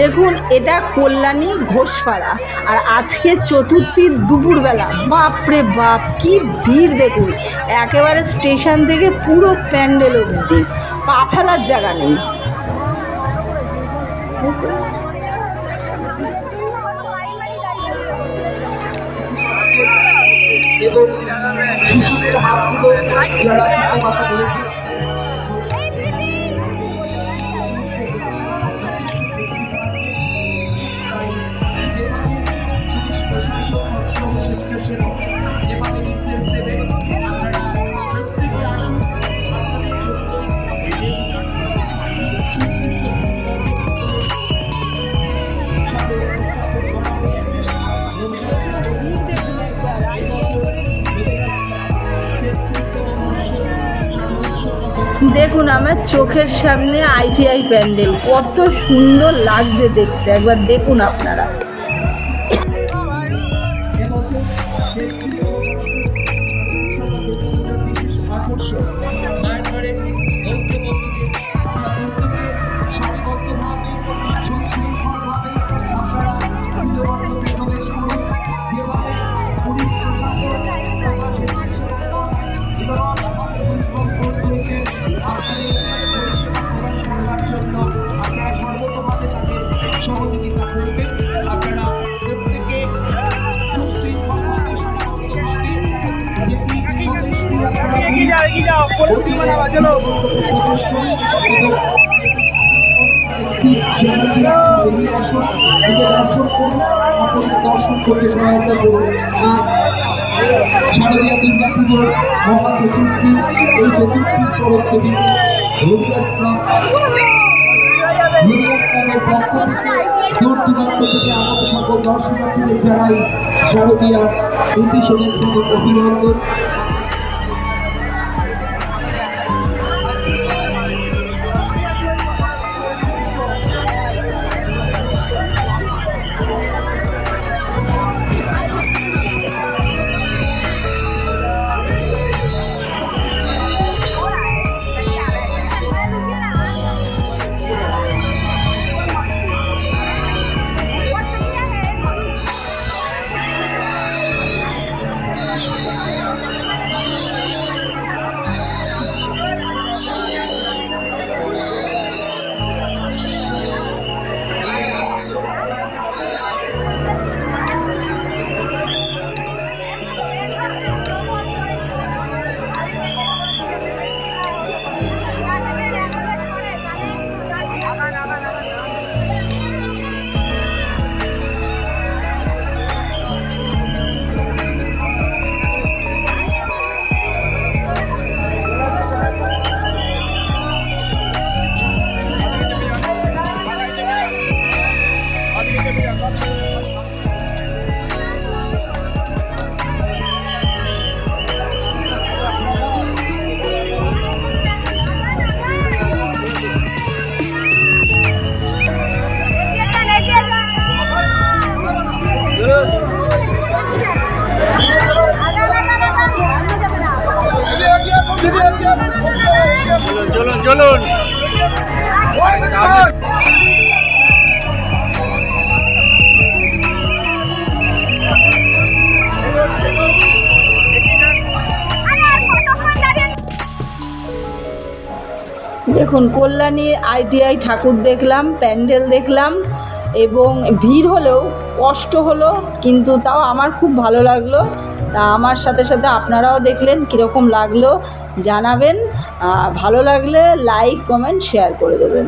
দেখুন, এটা কল্যাণী ঘোষপাড়া। আর আজকে চতুর্থীর দুপুরবেলা, বাপরে বাপ, কি ভিড় দেখুন। একেবারে স্টেশন থেকে পুরো প্যান্ডেল অবধি পা ফেলার জায়গা নেই। শিশুদের হাতগুলো যারা পিতা মাতা দেখুন আমার চোখের সামনে আইটিআই প্যান্ডেল কত সুন্দর লাগছে দেখতে। একবার দেখুন আপনারা। আকর্ষণ দর্শন করুন দর্শন করতে সহায়তা করুন শারদীয়া দুর্গা পুজোর চতুর্থী এই তরফে বিকেলে রূপরত্ন রূপরত্নের পক্ষ থেকে দূর দূরান্ত থেকে আগত সকল দর্শনার্থীদের জানাই শারদীয়ার প্রীতি শুভেচ্ছা এবং অভিনন্দন চলুন। দেখুন কল্যাণী আইটিআই ঠাকুর দেখলাম প্যান্ডেল দেখলাম। এবং ভিড় হলেও, কষ্ট হলো, কিন্তু তাও আমার খুব ভালো লাগল। তা আমার সাথে সাথে আপনারাও দেখলেন কীরকম লাগল, জানাবেন। ভালো লাগলে লাইক কমেন্ট শেয়ার করে দেবেন।